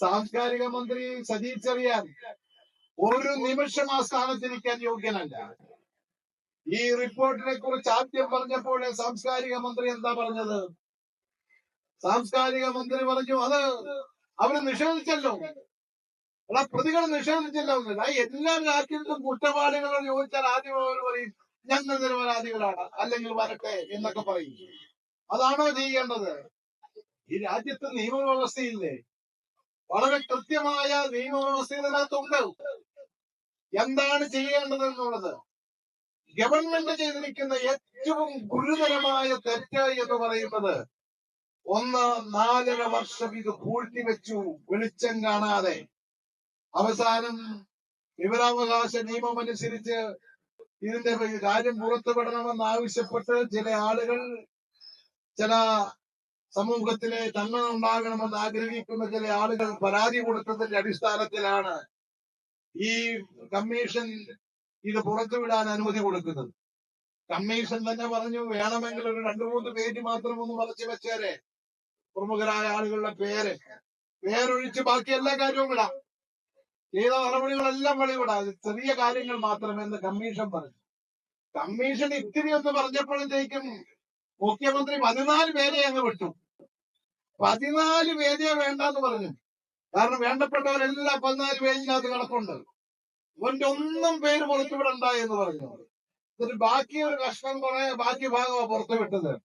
സാംസ്കാരിക മന്ത്രി സജീവ് ചെറിയാൻ ഒരു നിമിഷം ആ സ്ഥാനത്തിരിക്കാൻ യോഗ്യനല്ല. ഈ റിപ്പോർട്ടിനെ കുറിച്ച് ആദ്യം പറഞ്ഞപ്പോൾ സാംസ്കാരിക മന്ത്രി എന്താ പറഞ്ഞത്? സാംസ്കാരിക മന്ത്രി പറഞ്ഞു അത് അവർ നിഷേധിച്ചല്ലോ. അല്ല പ്രതികൾ നിഷേധിച്ചല്ലോ എന്നില്ല എല്ലാ രാജ്യത്തും കുറ്റവാളികളോട് ചോദിച്ചാൽ ആദ്യം അവർ പറയും ഞങ്ങൾ നിരപരാധികളാണ്. അല്ലെങ്കിൽ വരട്ടെ എന്നൊക്കെ പറയും. അതാണോ ചെയ്യേണ്ടത്? ഈ രാജ്യത്ത് നിയമവ്യവസ്ഥയില്ലേ? വളരെ കൃത്യമായ നിയമവ്യവസ്ഥ ഇതിനകത്തുണ്ട് എന്താണ് ചെയ്യേണ്ടത് എന്നുള്ളത് ഗവൺമെന്റ് ചെയ്തിരിക്കുന്ന ഏറ്റവും ഗുരുതരമായ തെറ്റ് എന്ന് പറയുന്നത് ഒന്ന് നാലര വർഷം ഇത് പൂഴ്ത്തിവെച്ചു വെളിച്ചം കാണാതെ. അവസാനം വിവരാവകാശ നിയമം അനുസരിച്ച് ഇതിന്റെ കാര്യം പുറത്തുവിടണമെന്ന് ആവശ്യപ്പെട്ട് ചില ആളുകൾ ചില സമൂഹത്തിലെ നന്മ ഉണ്ടാകണമെന്ന് ആഗ്രഹിക്കുന്ന ചില ആളുകൾ പരാതി കൊടുത്തതിന്റെ അടിസ്ഥാനത്തിലാണ് ഈ കമ്മീഷൻ ഇത് പുറത്തുവിടാൻ അനുമതി കൊടുക്കുന്നത്. കമ്മീഷൻ തന്നെ പറഞ്ഞു വേണമെങ്കിൽ ഒരു രണ്ടു മൂന്ന് പേര് മാത്രം ഒന്ന് മറച്ചു വെച്ചേരെ. പ്രമുഖരായ ആളുകളുടെ പേര്. പേരൊഴിച്ച് ബാക്കി എല്ലാ കാര്യവും വിടാം. ചെയ്ത നടപടികളെല്ലാം വെളിവിടാം. ചെറിയ കാര്യങ്ങൾ മാത്രമെന്ന് കമ്മീഷൻ പറഞ്ഞു. കമ്മീഷൻ ഇത്തിരി ഒന്ന് പറഞ്ഞപ്പോഴത്തേക്കും മുഖ്യമന്ത്രി പതിനാല് പേരെ അങ്ങ് വിട്ടു. പതിനാല് പേരെ വേണ്ടെന്ന് പറഞ്ഞു. കാരണം വേണ്ടപ്പെട്ടവരെല്ലാം പതിനാല് പേജിനകത്ത് കിടപ്പുണ്ട്. ഇവന്റെ ഒന്നും പേര് പുറത്തുവിടണ്ട എന്ന് പറഞ്ഞു. എന്നിട്ട് ബാക്കി ഒരു കഷ്ണം കുറെ ബാക്കി ഭാഗമാണ് പുറത്തുവിട്ടത്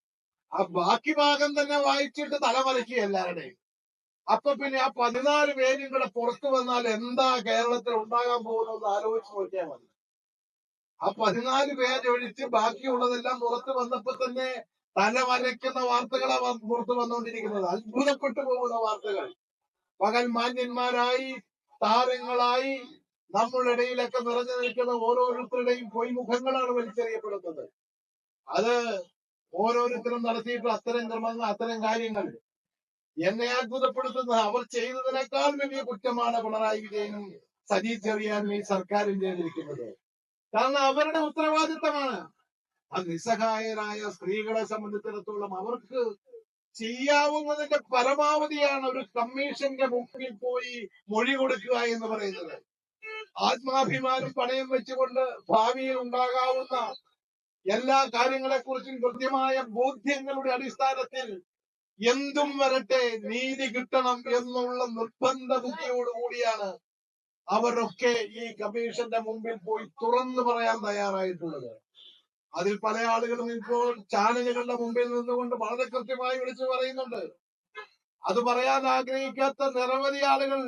ആ ബാക്കി ഭാഗം തന്നെ വായിച്ചിട്ട് തലമലക്കി എല്ലാവരുടെയും. അപ്പൊ പിന്നെ ആ പതിനാല് പേരും കൂടെ പുറത്തു വന്നാൽ എന്താ കേരളത്തിൽ ഉണ്ടാകാൻ പോകുന്നത് ആലോചിച്ച് നോക്കിയാൽ മതി. ആ പതിനാല് പേരൊഴിച്ച് ബാക്കിയുള്ളതെല്ലാം പുറത്തു വന്നപ്പോ തന്നെ തല വരയ്ക്കുന്ന വാർത്തകളാണ് പുറത്തു വന്നുകൊണ്ടിരിക്കുന്നത് അത്ഭുതപ്പെട്ടു പോകുന്ന വാർത്തകൾ. പകൽ മാന്യന്മാരായി താരങ്ങളായി നമ്മളിടയിലൊക്കെ നിറഞ്ഞു നിൽക്കുന്ന ഓരോരുത്തരുടെയും പൊയ്മുഖങ്ങളാണ് വലിച്ചെറിയപ്പെടുന്നത്. അത് ഓരോരുത്തരും നടത്തിയിട്ടുള്ള അത്തരം ക്രമങ്ങൾ അത്തരം കാര്യങ്ങൾ. എന്നെ അത്ഭുതപ്പെടുത്തുന്നത് അവർ ചെയ്തതിനേക്കാൾ വലിയ കുറ്റമാണ് പിണറായി വിജയനും സജി ചെറിയാനും ഈ സർക്കാരും ചെയ്തിരിക്കുന്നത് കാരണം അവരുടെ ഉത്തരവാദിത്തമാണ്. അത് നിസ്സഹായരായ സ്ത്രീകളെ സംബന്ധിച്ചിടത്തോളം അവർക്ക് ചെയ്യാവുന്നതിന്റെ പരമാവധിയാണ് ഒരു കമ്മീഷന്റെ മുമ്പിൽ പോയി മൊഴി കൊടുക്കുക എന്ന് പറയുന്നത്. ആത്മാഭിമാനം പണയം വെച്ചുകൊണ്ട് ഭാവിയിൽ ഉണ്ടാകാവുന്ന എല്ലാ കാര്യങ്ങളെക്കുറിച്ചും കൃത്യമായ ബോധ്യങ്ങളുടെ അടിസ്ഥാനത്തിൽ എന്തും വരട്ടെ നീതി കിട്ടണം എന്നുള്ള നിർബന്ധ ബുദ്ധിയോടുകൂടിയാണ് അവരൊക്കെ ഈ കമ്മീഷന്റെ മുമ്പിൽ പോയി തുറന്നു പറയാൻ തയ്യാറായിട്ടുള്ളത്. അതിൽ പല ആളുകളും ഇപ്പോൾ ചാനലുകളുടെ മുമ്പിൽ നിന്നുകൊണ്ട് വളരെ കൃത്യമായി വിളിച്ചു പറയുന്നുണ്ട്. അത് പറയാൻ ആഗ്രഹിക്കാത്ത നിരവധി ആളുകൾ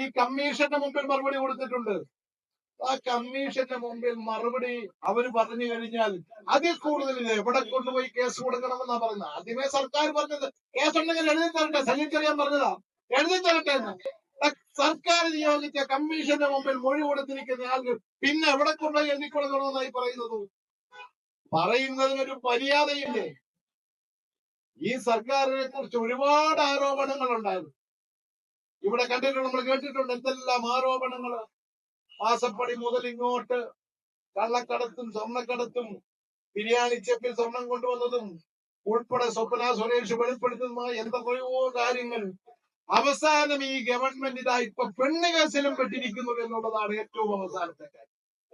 ഈ കമ്മീഷന്റെ മുമ്പിൽ മറുപടി കൊടുത്തിട്ടുണ്ട്. ആ കമ്മീഷന്റെ മുമ്പിൽ മറുപടി അവർ പറഞ്ഞു കഴിഞ്ഞാൽ അതിൽ കൂടുതൽ എവിടെ കൊണ്ടുപോയി കേസ് കൊടുക്കണമെന്നാ പറയുന്നത്? ആദ്യമേ സർക്കാർ പറഞ്ഞത് കേസ് ഉണ്ടെങ്കിൽ എഴുതി തരട്ടെ സന്നിച്ചറിയാൻ പറഞ്ഞതാ. എഴുതി തരട്ടെ സർക്കാർ നിയോഗിച്ച കമ്മീഷന്റെ മുമ്പിൽ മൊഴി കൊടുത്തിരിക്കുന്ന ആളുകൾ പിന്നെ എവിടെ കൊണ്ടുപോയി എഴുതി കൊടുക്കണമെന്നായി പറയുന്നത്? പറയുന്നതിനൊരു മര്യാദയില്ലേ? ഈ സർക്കാരിനെ കുറിച്ച് ഒരുപാട് ആരോപണങ്ങൾ ഉണ്ടായിരുന്നു. ഇവിടെ കണ്ടിട്ടുണ്ട് നമ്മൾ കേട്ടിട്ടുണ്ട് എന്തെല്ലാം ആരോപണങ്ങൾ മാസപ്പടി മുതൽ ഇങ്ങോട്ട് കള്ളക്കടത്തും സ്വർണക്കടത്തും ബിരിയാണി ചെപ്പിൽ സ്വർണം കൊണ്ടുവന്നതും ഉൾപ്പെടെ സ്വപ്ന സുരേഷ് വെളിപ്പെടുത്തുന്നതുമായ എന്തൊക്കെയോ കാര്യങ്ങൾ അവസാനം ഈ ഗവൺമെന്റ് ഇതാ ഇപ്പൊ പെണ്ണ് കേസിലും പെട്ടിരിക്കുന്നു എന്നുള്ളതാണ് ഏറ്റവും അവസാനത്തെ കാര്യം.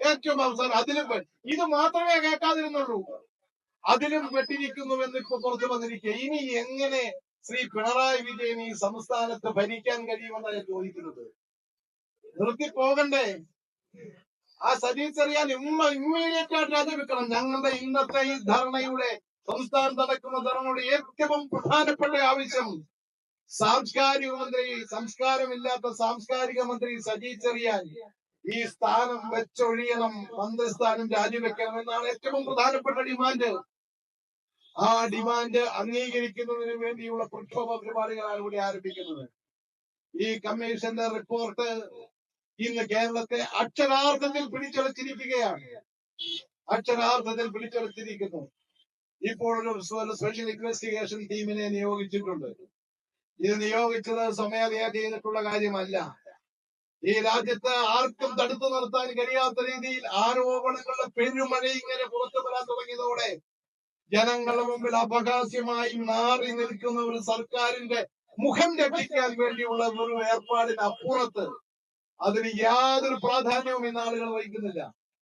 ഏറ്റവും അവസാനം അതിലും ഇത് മാത്രമേ കേൾക്കാതിരുന്നുള്ളൂ. അതിലും പെട്ടിരിക്കുന്നു എന്ന് ഇപ്പൊ പുറത്തു വന്നിരിക്കുക. ഇനി എങ്ങനെ ശ്രീ പിണറായി വിജയൻ ഈ സംസ്ഥാനത്ത് ഭരിക്കാൻ കഴിയുമെന്നാണ് ചോദിക്കുന്നത്. നിർത്തി പോകണ്ടേ? ആ സതീഷ് അറിയാൻ ഇമ്മ ഇമ്മീഡിയറ്റ് ആയിട്ട് രാജിവെക്കണം. ഞങ്ങളുടെ ഇന്നത്തെ ഈ ധർണയുടെ സംസ്ഥാനത്ത് നടക്കുന്ന ധർണയുടെ ഏറ്റവും പ്രധാനപ്പെട്ട ആവശ്യം സാംസ്കാരിക മന്ത്രി സംസ്കാരമില്ലാത്ത സാംസ്കാരിക മന്ത്രി സജി ചെറിയാൻ. ഈ സ്ഥാനം വെച്ചൊഴിയണം മന്ത്രിസ്ഥാനം രാജിവെക്കണം എന്നാണ് ഏറ്റവും പ്രധാനപ്പെട്ട ഡിമാൻഡ്. ആ ഡിമാൻഡ് അംഗീകരിക്കുന്നതിന് വേണ്ടിയുള്ള പ്രക്ഷോഭ പരിപാടികളാണ് ഇവിടെ ആരംഭിക്കുന്നത്. ഈ കമ്മീഷന്റെ റിപ്പോർട്ട് ഇന്ന് കേരളത്തെ അക്ഷരാർത്ഥത്തിൽ പിടിച്ചെടുത്തിരിക്കുകയാണ് അക്ഷരാർത്ഥത്തിൽ പിടിച്ചെടുത്തിരിക്കുന്നു ഇപ്പോൾ ഒരു സ്പെഷ്യൽ ഇൻവെസ്റ്റിഗേഷൻ ടീമിനെ നിയോഗിച്ചിട്ടുണ്ട്. ഇത് നിയോഗിച്ചത് സ്വമേധയാ ചെയ്തിട്ടുള്ള കാര്യമല്ല. ഈ രാജ്യത്ത് ആർക്കും തടുത്തു നിർത്താൻ കഴിയാത്ത രീതിയിൽ ആരോപണങ്ങളുടെ പെരുമഴ ഇങ്ങനെ പുറത്തു വരാൻ തുടങ്ങിയതോടെ ജനങ്ങളുടെ മുമ്പിൽ അപകാശ്യമായി മാറി നിൽക്കുന്ന ഒരു സർക്കാരിന്റെ മുഖം രക്ഷിക്കാൻ വേണ്ടിയുള്ള ഒരു ഏർപ്പാടിന് അപ്പുറത്ത് അതിന് യാതൊരു പ്രാധാന്യവും ഇന്ന് ആളുകൾ വഹിക്കുന്നില്ല.